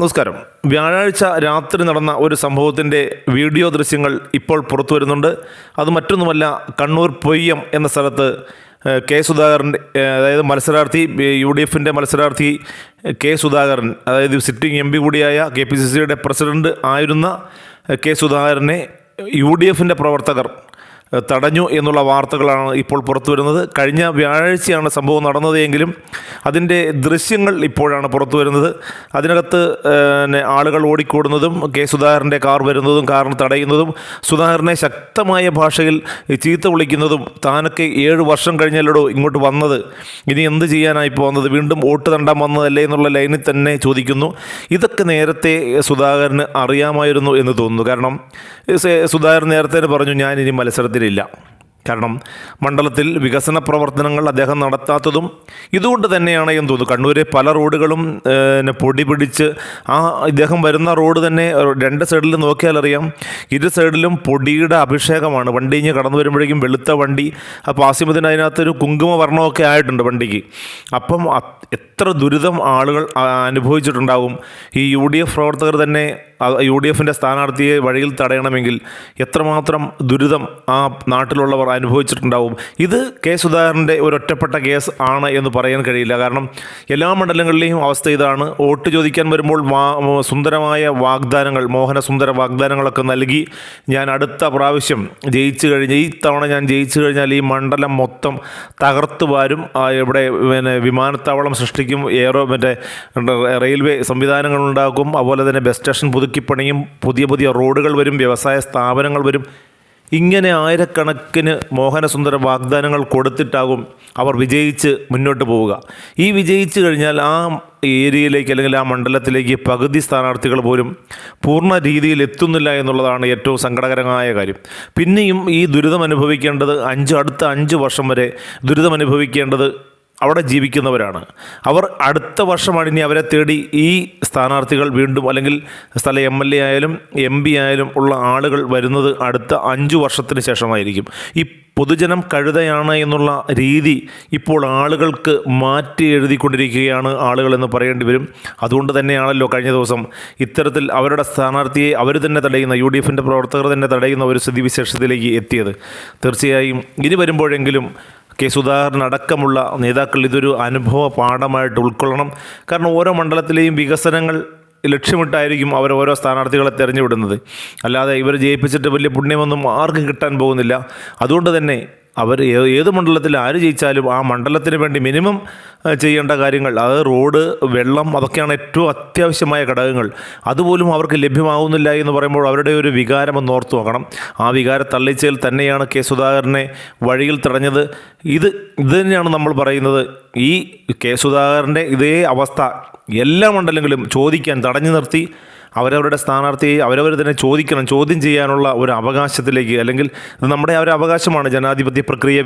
നമസ്കാരം. വ്യാഴാഴ്ച രാത്രി നടന്ന ഒരു സംഭവത്തിന്റെ വീഡിയോ ദൃശ്യങ്ങൾ ഇപ്പോൾ പുറത്തു വരുന്നുണ്ട്. അത് മറ്റൊന്നുമല്ല കണ്ണൂർ പൊയ്യം എന്ന സ്ഥലത്ത് കെ സുധാകരൻ അതായത് മത്സരാർത്ഥി യു ഡി എഫിന്റെ മത്സരാർത്ഥി കെ സുധാകരൻ അതായത് സിറ്റിംഗ് എം പി കൂടിയായ കെ പി സി സിയുടെ പ്രസിഡന്റ് ആയിരുന്ന കെ സുധാകരനെ യു ഡി എഫിന്റെ പ്രവർത്തകർ തടഞ്ഞു എന്നുള്ള വാർത്തകളാണ് ഇപ്പോൾ പുറത്തു വരുന്നത്. കഴിഞ്ഞ വ്യാഴാഴ്ചയാണ് സംഭവം നടന്നതെങ്കിലും അതിന്റെ ദൃശ്യങ്ങൾ ഇപ്പോഴാണ് പുറത്തു വരുന്നത്. അതിനകത്ത് ആളുകൾ ഓടിക്കൂടുന്നതും കെ സുധാകരന്റെ കാർ വരുന്നതും കാറിന് തടയുന്നതും സുധാകരനെ ശക്തമായ ഭാഷയിൽ ചീത്ത വിളിക്കുന്നതും താനൊക്കെ ഏഴ് വർഷം കഴിഞ്ഞല്ലോ ഇങ്ങോട്ട് വന്നത്. ഇനി എന്ത് ചെയ്യാനായി പോകുന്നത് വീണ്ടും വോട്ട് തണ്ടാൻ വന്നതല്ലേ എന്നുള്ള ലൈനിൽ തന്നെ ചോദിക്കുന്നു. ഇതൊക്കെ നേരത്തെ സുധാകരന് അറിയാമായിരുന്നു എന്ന് തോന്നുന്നു. കാരണം സുധാകരൻ നേരത്തെ പറഞ്ഞു ഞാനിനി ഇനി മത്സരത്തിലില്ല കാരണം മണ്ഡലത്തിൽ വികസന പ്രവർത്തനങ്ങൾ അദ്ദേഹം നടത്താത്തതും ഇതുകൊണ്ട് തന്നെയാണ് എന്ന് തോന്നുന്നു. കണ്ണൂരെ പല റോഡുകളും പിന്നെ പൊടി പിടിച്ച് ആ ഇദ്ദേഹം വരുന്ന റോഡ് തന്നെ രണ്ട് സൈഡിൽ നോക്കിയാൽ അറിയാം. ഇരു സൈഡിലും പൊടിയുടെ അഭിഷേകമാണ്. വണ്ടി ഇങ്ങനെ കടന്നു വരുമ്പോഴേക്കും വെളുത്ത വണ്ടി ആ പാസിമത്തിന് അതിനകത്തൊരു കുങ്കുമ വർണമൊക്കെ ആയിട്ടുണ്ട് വണ്ടിക്ക്. അപ്പം എത്ര ദുരിതം ആളുകൾ അനുഭവിച്ചിട്ടുണ്ടാകും ഈ യു ഡി എഫ് പ്രവർത്തകർ തന്നെ യു ഡി എഫിന്റെ സ്ഥാനാർത്ഥിയെ വഴിയിൽ തടയണമെങ്കിൽ എത്രമാത്രം ദുരിതം ആ നാട്ടിലുള്ളവർ അനുഭവിച്ചിട്ടുണ്ടാവും. ഇത് കെ സുധാകരന്റെ ഒരു ഒറ്റപ്പെട്ട കേസ് ആണ് എന്ന് പറയാൻ കഴിയില്ല. കാരണം എല്ലാ മണ്ഡലങ്ങളിലെയും അവസ്ഥ ഇതാണ്. വോട്ട് ചോദിക്കാൻ വരുമ്പോൾ സുന്ദരമായ വാഗ്ദാനങ്ങൾ മോഹന സുന്ദര വാഗ്ദാനങ്ങളൊക്കെ നൽകി ഞാൻ അടുത്ത പ്രാവശ്യം ജയിച്ചു കഴിഞ്ഞ് ഈ തവണ ഞാൻ ജയിച്ചു കഴിഞ്ഞാൽ ഈ മണ്ഡലം മൊത്തം തകർത്തു വാരും. ഇവിടെ പിന്നെ വിമാനത്താവളം സൃഷ്ടിക്കും എയറോ മറ്റേ റെയിൽവേ സംവിധാനങ്ങൾ ഉണ്ടാക്കും അതുപോലെ തന്നെ ബസ് സ്റ്റേഷൻ പുതുക്കിപ്പണിയും പുതിയ പുതിയ റോഡുകൾ വരും വ്യവസായ സ്ഥാപനങ്ങൾ വരും. ഇങ്ങനെ ആയിരക്കണക്കിന് മോഹനസുന്ദര വാഗ്ദാനങ്ങൾ കൊടുത്തിട്ടാകും അവർ വിജയിച്ച് മുന്നോട്ട് പോവുക. ഈ വിജയിച്ചു കഴിഞ്ഞാൽ ആ ഏരിയയിലേക്ക് അല്ലെങ്കിൽ ആ മണ്ഡലത്തിലേക്ക് പകുതി സ്ഥാനാർത്ഥികൾ പോലും പൂർണ രീതിയിൽ എത്തുന്നില്ല എന്നുള്ളതാണ് ഏറ്റവും സങ്കടകരമായ കാര്യം. പിന്നെയും ഈ ദുരിതം അനുഭവിക്കേണ്ടത് അഞ്ച് അടുത്ത അഞ്ച് വർഷം വരെ ദുരിതം അനുഭവിക്കേണ്ടത് അവിടെ ജീവിക്കുന്നവരാണ്. അവർ അടുത്ത വർഷമാണ് ഇനി അവരെ തേടി ഈ സ്ഥാനാർത്ഥികൾ വീണ്ടും അല്ലെങ്കിൽ സ്ഥല എം എൽ എ ആയാലും എം പി ആയാലും ഉള്ള ആളുകൾ വരുന്നത് അടുത്ത അഞ്ചു വർഷത്തിന് ശേഷമായിരിക്കും. ഈ പൊതുജനം കഴുതയാണ് എന്നുള്ള രീതി ഇപ്പോൾ ആളുകൾക്ക് മാറ്റി എഴുതിക്കൊണ്ടിരിക്കുകയാണ് ആളുകൾ എന്ന് പറയേണ്ടി വരും. അതുകൊണ്ട് തന്നെയാണല്ലോ കഴിഞ്ഞ ദിവസം ഇത്തരത്തിൽ അവരുടെ സ്ഥാനാർത്ഥിയെ അവർ തന്നെ തടയുന്ന യു ഡി എഫിന്റെ പ്രവർത്തകർ തന്നെ തടയുന്ന ഒരു സ്ഥിതിവിശേഷത്തിലേക്ക് എത്തിയത്. തീർച്ചയായും ഇനി വരുമ്പോഴെങ്കിലും കെ സുധാകരൻ അടക്കമുള്ള നേതാക്കൾ ഇതൊരു അനുഭവ പാഠമായിട്ട് ഉൾക്കൊള്ളണം. കാരണം ഓരോ മണ്ഡലത്തിലെയും വികസനങ്ങൾ ലക്ഷ്യമിട്ടായിരിക്കും അവർ ഓരോ സ്ഥാനാർത്ഥികളെ തിരഞ്ഞുവിടുന്നത് അല്ലാതെ ഇവർ ജയിപ്പിച്ചിട്ട് വലിയ പുണ്യമൊന്നും ആർക്കും കിട്ടാൻ പോകുന്നില്ല. അതുകൊണ്ട് തന്നെ അവർ ഏത് മണ്ഡലത്തിൽ ആര് ജയിച്ചാലും ആ മണ്ഡലത്തിന് വേണ്ടി മിനിമം ചെയ്യേണ്ട കാര്യങ്ങൾ അത് റോഡ് വെള്ളം അതൊക്കെയാണ് ഏറ്റവും അത്യാവശ്യമായ ഘടകങ്ങൾ. അതുപോലും അവർക്ക് ലഭ്യമാകുന്നില്ല എന്ന് പറയുമ്പോൾ അവരുടെ ഒരു വികാരം ഒന്ന് ഓർത്തു നോക്കണം. ആ വികാര തള്ളിച്ചയിൽ തന്നെയാണ് കെ സുധാകരനെ വഴിയിൽ തടഞ്ഞത് ഇത് ഇത് തന്നെയാണ് നമ്മൾ പറയുന്നത്. ഈ കെ സുധാകരന്റെ ഇതേ അവസ്ഥ എല്ലാ മണ്ഡലങ്ങളിലും ചോദിക്കാൻ തടഞ്ഞു നിർത്തി. അവരവരുടെ സ്ഥാനാർത്ഥിയെ അവരവർ തന്നെ ചോദിക്കണം ചോദ്യം ചെയ്യാനുള്ള ഒരു അവകാശത്തിലേക്ക് അല്ലെങ്കിൽ നമ്മുടെ ആ ഒരു അവകാശമാണ് ജനാധിപത്യ പ്രക്രിയ